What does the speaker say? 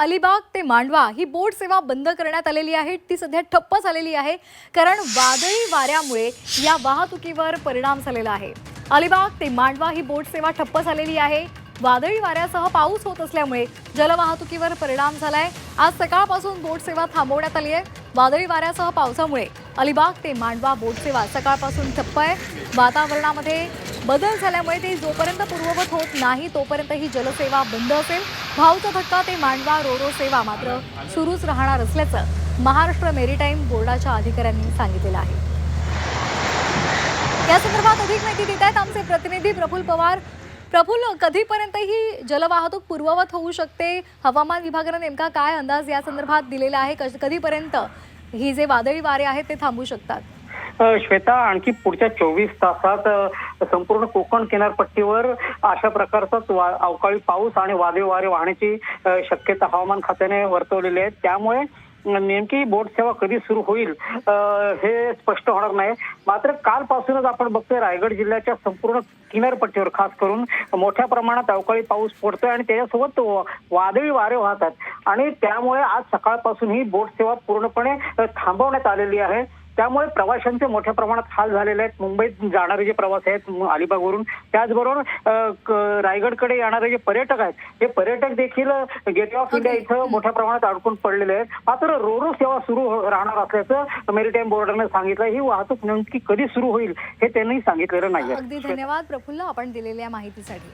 अलिबाग ते मांडवा ही बोट सेवा बंद करण्यात आलेली आहे. ती सध्या ठप्प झालेली आहे. कारण वादळी वाऱ्यामुळे या वाहतुकीवर परिणाम झालेला आहे. अलिबाग ते मांडवा ही बोट सेवा ठप्प झालेली आहे. वादळी वाऱ्यासह पाऊस होत असल्यामुळे जलवाहतुकीवर परिणाम झालाय. आज सकाळपासून बोट सेवा थांबवण्यात आली आहे. वादळी वाऱ्यासह पावसामुळे अलिबाग ते मांडवा बोट सेवा सकाळपासून ठप्प आहे. वातावरणामध्ये बदल झाल्यामुळे ते जोपर्यंत पूर्ववत होत नाही तोपर्यंत ही जलसेवा बंद असेल. भाऊचा धक्का ते मांडवा रोरो सेवा मात्र सुरूच राहणार असल्याचं महाराष्ट्र मेरीटाईम बोर्डाच्या अधिकाऱ्यांनी सांगितलेलं आहे. या संदर्भात अधिक माहिती देत आहेत आमचे प्रतिनिधी प्रफुल पवार. प्रफुल कधीपर्यंत ही जलवाहतूक पूर्ववत होऊ शकते? हवामान विभागानं नेमका काय अंदाज या संदर्भात दिलेला आहे? कधीपर्यंत ही जे वादळी वारे आहेत ते थांबू शकतात? श्वेता आणखी पुढच्या चोवीस तासात संपूर्ण कोकण किनारपट्टीवर अशा प्रकारचाच वा- अवकाळी पाऊस आणि वादळी वारे वाहण्याची शक्यता हवामान खात्याने वर्तवलेली आहे. त्यामुळे नेमकी बोट सेवा कधी सुरू होईल हे स्पष्ट होणार नाही. मात्र कालपासूनच आपण बघतोय रायगड जिल्ह्याच्या संपूर्ण किनारपट्टीवर खास करून मोठ्या प्रमाणात अवकाळी पाऊस पडतोय आणि त्याच्यासोबत वादळी वारे वाहतात. आणि त्यामुळे आज सकाळपासून ही बोट सेवा पूर्णपणे थांबवण्यात आलेली आहे. त्यामुळे प्रवाशांचे मोठ्या प्रमाणात हाल झालेले आहेत. मुंबईत जाणारे जे प्रवासी आहेत अलिबागवरून त्याचबरोबर रायगडकडे येणारे जे पर्यटक आहेत हे पर्यटक देखील गेटवे ऑफ इंडिया इथं मोठ्या प्रमाणात अडकून पडलेले आहेत. मात्र रोरो सेवा सुरू हो- राहणार असल्याचं मेरीटाईम बोर्डाने सांगितलं. ही वाहतूक नेमकी कधी सुरू होईल हे त्यांनी सांगितलेलं नाही अगदी धन्यवाद. प्रफुल्ल आपण दिलेल्या माहितीसाठी.